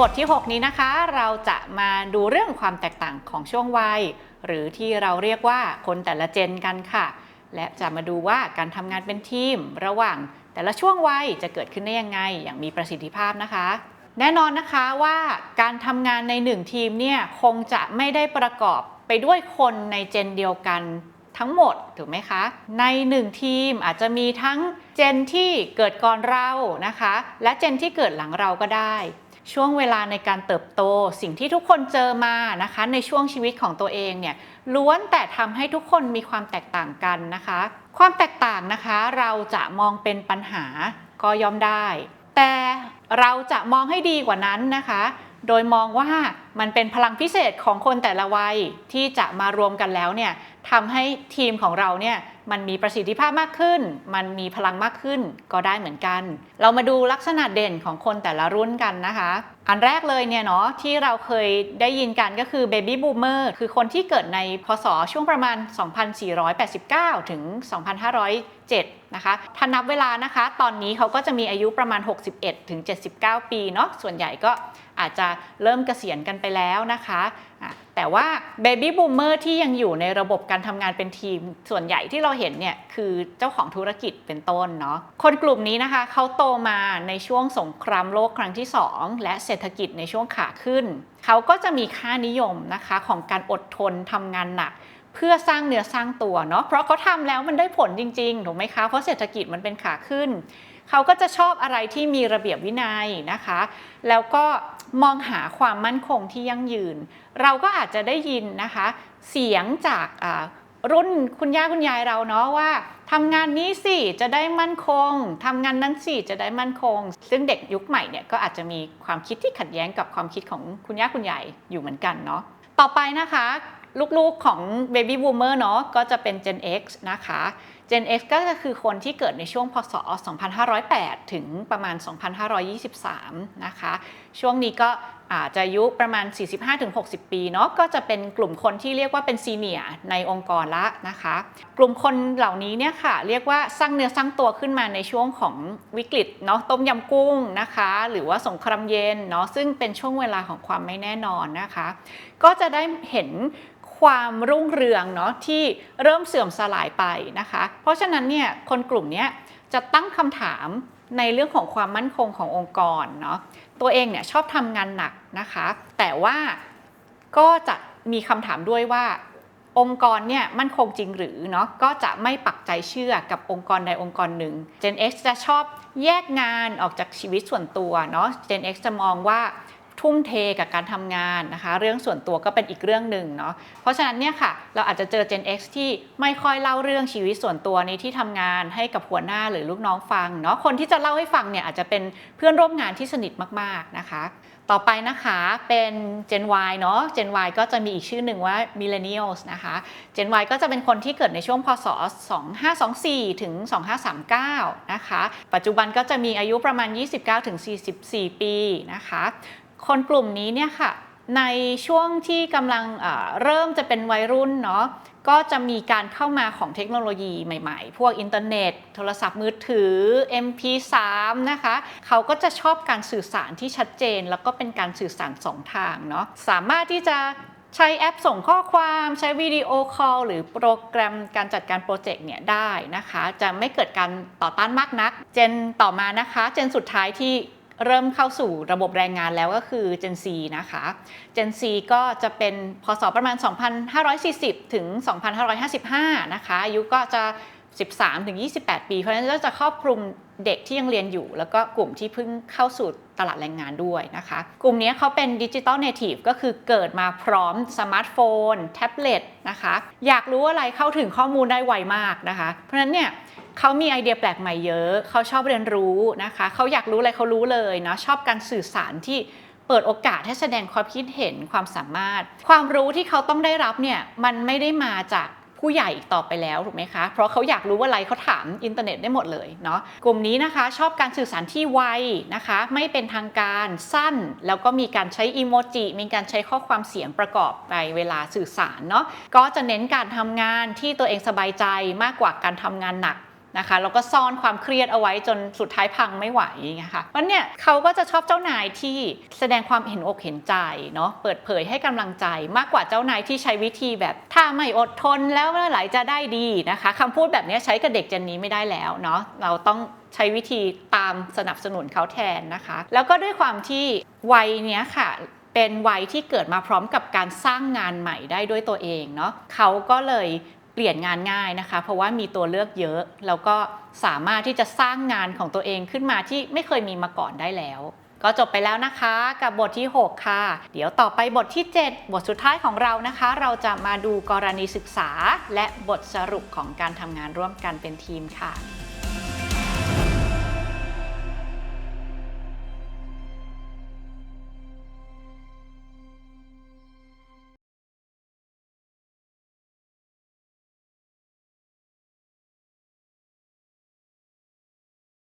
บทที่ 6 นี้นะคะ เราจะมาดูเรื่องความแตกต่างของช่วงวัย หรือที่เราเรียกว่าคนแต่ละเจนกันค่ะ และจะมาดูว่าการทำงานเป็นทีม ระหว่างแต่ละช่วงวัยจะเกิดขึ้นได้ยังไง อย่างมีประสิทธิภาพนะคะ แน่นอนนะคะว่าการทำงานในหนึ่งทีมเนี่ยคงจะไม่ได้ประกอบไปด้วยคนในเจนเดียวกันทั้งหมดถูกไหมคะ ในหนึ่งทีมอาจจะมีทั้งเจนที่เกิดก่อนเรานะคะ และเจนที่เกิดหลังเราก็ได้ ช่วงเวลาในการเติบโต สิ่งที่ทุกคนเจอมานะคะ ในช่วงชีวิตของตัวเองเนี่ยล้วนแต่ทำให้ทุกคนมีความแตกต่างกันนะคะ ความแตกต่างนะคะ เราจะมองเป็นปัญหาก็ยอมได้ แต่เราจะมองให้ดีกว่านั้นนะคะ โดยมองว่ามันเป็นพลังพิเศษของคนแต่ละวัยที่จะมารวมกันแล้วเนี่ย ทำให้ทีมของเราเนี่ยมันมีประสิทธิภาพมากขึ้น มันมีพลังมากขึ้นก็ได้เหมือนกัน เรามาดูลักษณะเด่นของคนแต่ละรุ่นกันนะคะ อันแรกเลยเนี่ยเนาะที่เราเคยได้ยินกันก็คือ Baby Boomer คือคนที่เกิดในพศช่วงประมาณ 2489 ถึง 2507 นะคะ ถ้านับเวลานะคะ ตอนนี้เขาก็จะมีอายุประมาณ 61 ถึง 79 ปีเนาะ ส่วนใหญ่ก็อาจจะเริ่มเกษียณกันไปแล้วนะคะะ แต่ว่า Baby Boomer ที่ยังอยู่ในระบบการทำงานเป็นทีม ส่วนใหญ่ที่เราเห็นเนี่ยคือเจ้าของธุรกิจเป็นต้นเนาะคนกลุ่มนี้นะคะเขาโตมาในช่วงสงครามโลกครั้งที่ 2 และเศรษฐกิจในช่วงขาขึ้น เขาก็จะมีค่านิยมนะคะของการอดทนทำงานหนักเพื่อสร้างเนื้อสร้างตัวเนาะเพราะเขาทำแล้วมันได้ผลจริงๆถูกไหมคะเพราะเศรษฐกิจมันเป็นขาขึ้น เขาก็จะชอบอะไรที่มีระเบียบวินัยนะคะ แล้วก็มองหาความมั่นคงที่ยั่งยืน เราก็อาจจะได้ยินนะคะ เสียงจากรุ่นคุณย่าคุณยายเราเนาะว่าทำงานนี้สิจะได้มั่นคงทำงานนั้นสิจะได้มั่นคง ซึ่งเด็กยุคใหม่เนี่ยก็อาจจะมีความคิดที่ขัดแย้งกับความคิดของคุณย่าคุณยายอยู่เหมือนกันเนาะต่อไปนะคะ ลูกๆของ Baby Boomer เนาะก็จะเป็น Gen X นะคะ Gen X ก็คือคนที่เกิดในช่วงพศ 2508 ถึงประมาณ 2523 นะคะ ช่วงนี้ก็อาจจะอายุประมาณ 45-60 ปีเนาะ ก็จะเป็นกลุ่มคนที่เรียกว่าเป็นซีเนียในองค์กรละนะคะ กลุ่มคนเหล่านี้เนี่ยค่ะ เรียกว่าสร้างเนื้อสร้างตัวขึ้นมาในช่วงของวิกฤตเนาะ ต้มยำกุ้งนะคะ หรือว่าสงครามเย็นเนาะ ซึ่งเป็นช่วงเวลาของความไม่แน่นอนนะคะ ก็จะได้เห็น ความรุ่งเรืองเนาะที่เริ่มเสื่อมสลายไปนะคะ เพราะฉะนั้นเนี่ยคนกลุ่มนี้จะตั้งคำถามในเรื่องของความมั่นคงขององค์กรเนาะตัวเองเนี่ยชอบทำงานหนักนะคะ แต่ว่าก็จะมีคำถามด้วยว่าองค์กรเนี่ยมั่นคงจริงหรือเนาะก็จะไม่ปักใจเชื่อกับองค์กรใดองค์กรหนึ่ง Gen X จะชอบแยกงานออกจากชีวิตส่วนตัวเนาะ Gen X จะมองว่า ทุ่มเทกับการทำงานนะคะ เรื่องส่วนตัวก็เป็นอีกเรื่องหนึ่งเนาะเพราะฉะนั้นเนี่ยค่ะ เราอาจจะเจอ Gen X ที่ไม่ค่อยเล่าเรื่องชีวิตส่วนตัวในที่ทำงานให้กับหัวหน้าหรือลูกน้องฟังเนาะคนที่จะเล่าให้ฟังเนี่ยอาจจะเป็นเพื่อนร่วมงานที่สนิทมากๆนะคะ ต่อไปนะคะเป็น Gen Y เนาะ Gen Y ก็จะมีอีกชื่อหนึ่งว่า Millennials นะคะ Gen Y ก็จะเป็นคนที่เกิดในช่วงพศ 2524 ถึง 2539 นะคะ ปัจจุบันก็จะมีอายุประมาณ 29-44 ปีนะคะ คนกลุ่มนี้เนี่ยค่ะในช่วงที่กำลังเริ่มจะเป็นวัยรุ่นเนาะก็จะมีการเข้ามาของเทคโนโลยีใหม่ๆ พวกอินเทอร์เน็ต โทรศัพท์มือถือ MP3 นะคะ เขาก็จะชอบการสื่อสารที่ชัดเจน แล้วก็เป็นการสื่อสารสองทางเนาะสามารถที่จะใช้แอปส่งข้อความใช้วิดีโอคอลหรือโปรแกรมการจัดการโปรเจกต์เนี่ยได้นะคะ จะไม่เกิดการต่อต้านมากนัก เจนต่อมานะคะ เจนสุดท้ายที่ เริ่มเข้าสู่ระบบแรงงานแล้วก็คือ Gen Z นะคะ Gen Z ก็จะเป็นพศประมาณ 2,540 ถึง 2,555 นะคะอายุก็จะ 13 ถึง 28 ปี เพราะฉะนั้นก็จะครอบคลุมเด็กที่ยังเรียนอยู่ แล้วก็กลุ่มที่เพิ่งเข้าสู่ตลาดแรงงานด้วยนะคะ กลุ่มนี้เขาเป็นดิจิตอลเนทีฟก็คือเกิดมาพร้อมสมาร์ทโฟน แท็บเล็ตนะคะ อยากรู้อะไรเข้าถึงข้อมูลได้ไวมากนะคะ เพราะฉะนั้นเนี่ยเขามีไอเดียแปลกใหม่เยอะ เขาชอบเรียนรู้นะคะ เขาอยากรู้อะไรเขารู้เลยเนาะชอบการสื่อสารที่เปิดโอกาสให้แสดงความคิดเห็นความสามารถ ความรู้ที่เขาต้องได้รับเนี่ยมันไม่ได้มาจาก ผู้ใหญ่อีกต่อไปแล้วถูกไหมคะ เพราะเขาอยากรู้ว่าอะไรเขาถามอินเทอร์เน็ตได้หมดเลยเนาะกลุ่มนี้นะคะชอบการสื่อสารที่ไวนะคะ ไม่เป็นทางการสั้น แล้วก็มีการใช้อีโมจิมีการใช้ข้อความเสียงประกอบในเวลาสื่อสารเนาะก็จะเน้นการทำงานที่ตัวเองสบายใจมากกว่าการทำงานหนัก นะคะแล้วก็ซ่อนความเครียดเอาไว้จนสุดท้ายพังไม่ไหวอย่างเงี้ยค่ะมันเนี่ยเขาก็จะชอบเจ้านายที่แสดงความเห็นอกเห็นใจเนาะเปิดเผยให้กำลังใจมากกว่าเจ้านายที่ใช้วิธีแบบ ถ้าไม่อดทนแล้วเมื่อไหร่จะได้ดีนะคะคำพูดแบบนี้ใช้กับเด็กเจนนี้ไม่ได้แล้วเนาะเราต้องใช้วิธีตามสนับสนุนเขาแทนนะคะ แล้วก็ด้วยความที่วัยเนี้ยค่ะเป็นวัยที่เกิดมาพร้อมกับการสร้างงานใหม่ได้ด้วยตัวเองเนาะเขาก็เลย เปลี่ยนงานง่ายนะคะ เพราะว่ามีตัวเลือกเยอะ แล้วก็สามารถที่จะสร้างงานของตัวเองขึ้นมาที่ไม่เคยมีมาก่อนได้แล้ว ก็จบไปแล้วนะคะ กับบทที่ 6 ค่ะ เดี๋ยวต่อไปบทที่ 7 บทสุดท้ายของเรานะคะ เราจะมาดูกรณีศึกษา และบทสรุปของการทำงานร่วมกันเป็นทีมค่ะ